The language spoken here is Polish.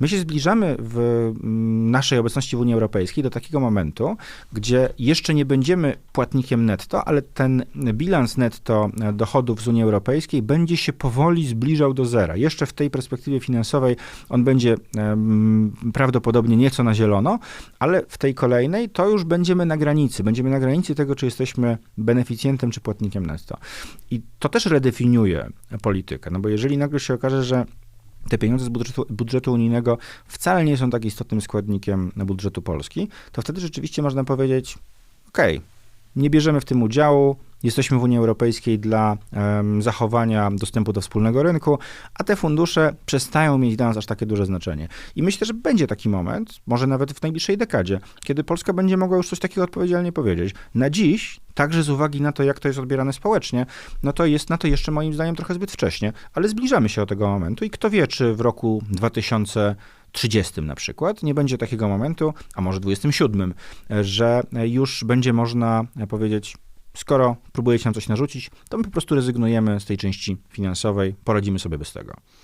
My się zbliżamy w mm, naszej obecności w Unii Europejskiej do takiego momentu, gdzie jeszcze nie będziemy płatnikiem netto, ale ten bilans netto dochodów z Unii Europejskiej będzie się powoli zbliżał do zera. Jeszcze w tej perspektywie finansowej on będzie em, prawdopodobnie nieco na zielono, ale w tej kolejnej to już będziemy na granicy. Będziemy na granicy tego, czy jesteśmy beneficjentem, czy płatnikiem netto. I to też redefiniuje politykę, no bo jeżeli nagle się okaże, że te pieniądze z budżetu, budżetu unijnego wcale nie są tak istotnym składnikiem budżetu Polski, to wtedy rzeczywiście można powiedzieć, okej, nie bierzemy w tym udziału, jesteśmy w Unii Europejskiej dla em, zachowania dostępu do wspólnego rynku, a te fundusze przestają mieć dla nas aż takie duże znaczenie. I myślę, że będzie taki moment, może nawet w najbliższej dekadzie, kiedy Polska będzie mogła już coś takiego odpowiedzialnie powiedzieć. Na dziś, także z uwagi na to, jak to jest odbierane społecznie, no to jest na to jeszcze moim zdaniem trochę zbyt wcześnie, ale zbliżamy się do tego momentu i kto wie, czy w roku 2000 30 na przykład, nie będzie takiego momentu, a może 27, że już będzie można powiedzieć, skoro próbujecie nam coś narzucić, to my po prostu rezygnujemy z tej części finansowej, poradzimy sobie bez tego.